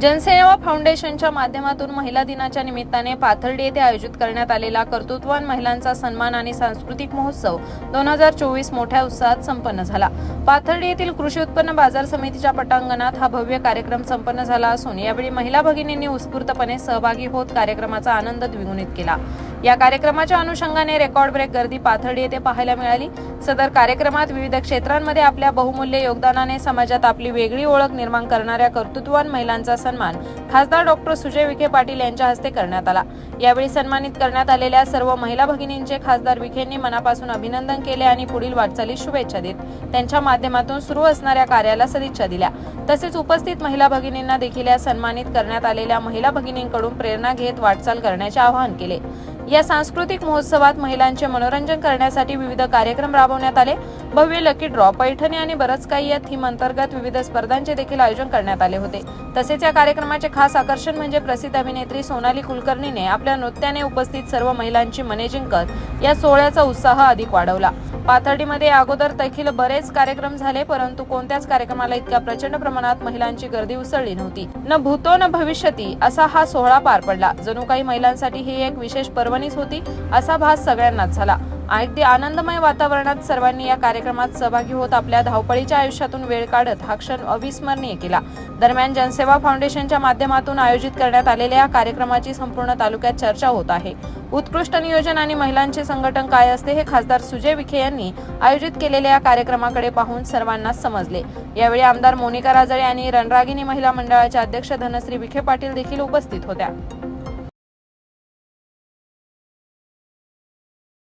जनसेवा फाउंडेशनच्या माध्यमातून महिला दिनाच्या निमित्ताने पाथर्डी येथे आयोजित करण्यात आलेला कर्तृत्ववान महिलांचा सन्मान आणि सांस्कृतिक महोत्सव दोन हजार चोवीस मोठ्या उत्साहात संपन्न झाला. पाथर्डी येथील कृषी उत्पन्न बाजार समितीच्या पटांगणात हा भव्य कार्यक्रम संपन्न झाला असून यावेळी महिला भगिनींनी उत्स्फूर्तपणे सहभागी होत कार्यक्रमाचा आनंद द्विगुणित केला. या कार्यक्रमाच्या अनुषंगाने रेकॉर्ड ब्रेक गर्दी पाथर्डी येथे पाहायला मिळाली. सदर कार्यक्रमात विविध क्षेत्रांमध्ये आपल्या बहुमूल्य योगदानाने समाजात आपली वेगळी ओळख निर्माण करणाऱ्या कर्तृत्ववान महिलांचा सन्मान खासदार डॉक्टर सुजय विखे पाटील यांच्या हस्ते करण्यात आला. यावेळी सन्मानित करण्यात आलेल्या सर्व महिला भगिनींचे खासदार विखेंनी मनापासून अभिनंदन केले आणि पुढील वाटचालीस शुभेच्छा देत त्यांच्या माध्यमातून सुरू असणाऱ्या कार्याला सदिच्छा दिल्या. तसेच उपस्थित महिला भगिनींना देखील या सन्मानित करण्यात आलेल्या महिला भगिनींकडून प्रेरणा घेत वाटचाल करण्याचे आवाहन केले. या सांस्कृतिक महोत्सवात महिलांचे मनोरंजन करण्यासाठी विविध कार्यक्रम राबवण्यात आले. भव्य लकी ड्रॉ पैठणी आणि बरंच काही या थीम अंतर्गत विविध स्पर्धांचे देखील आयोजन करण्यात आले होते. तसेच या कार्यक्रमाचे खास आकर्षण म्हणजे प्रसिद्ध अभिनेत्री सोनाली कुलकर्णीने आपल्या नृत्याने उपस्थित सर्व महिलांची मने जिंकत या सोहळ्याचा उत्साह अधिक वाढवला. पाथर्डीमध्ये अगोदर देखील बरेच कार्यक्रम झाले परंतु कोणत्याच कार्यक्रमाला इतक्या प्रचंड प्रमाणात महिलांची गर्दी उसळली नव्हती. न भूतो न भविष्यती असा हा सोहळा पार पडला. जणू काही महिलांसाठी ही एक विशेष पर्वणीच होती असा भास सगळ्यांनाच झाला. अगदी आनंदमय वातावरणात सर्वांनी या कार्यक्रमात सहभागी होत आपल्या धावपळीच्या आयुष्यातून वेळ काढत हा क्षण अविस्मरणीय केला. दरम्यान जनसेवा फाउंडेशनच्या माध्यमातून आयोजित करण्यात आलेल्या या कार्यक्रमाची संपूर्ण तालुक्यात चर्चा होत आहे. उत्कृष्ट नियोजन आणि महिलांचे संघटन काय असते हे खासदार सुजय विखे यांनी आयोजित केलेल्या या कार्यक्रमाकडे पाहून सर्वांना समजले. यावेळी आमदार मोनिका राजळे आणि रणरागिनी महिला मंडळाच्या अध्यक्ष धनश्री विखे पाटील देखील उपस्थित होत्या.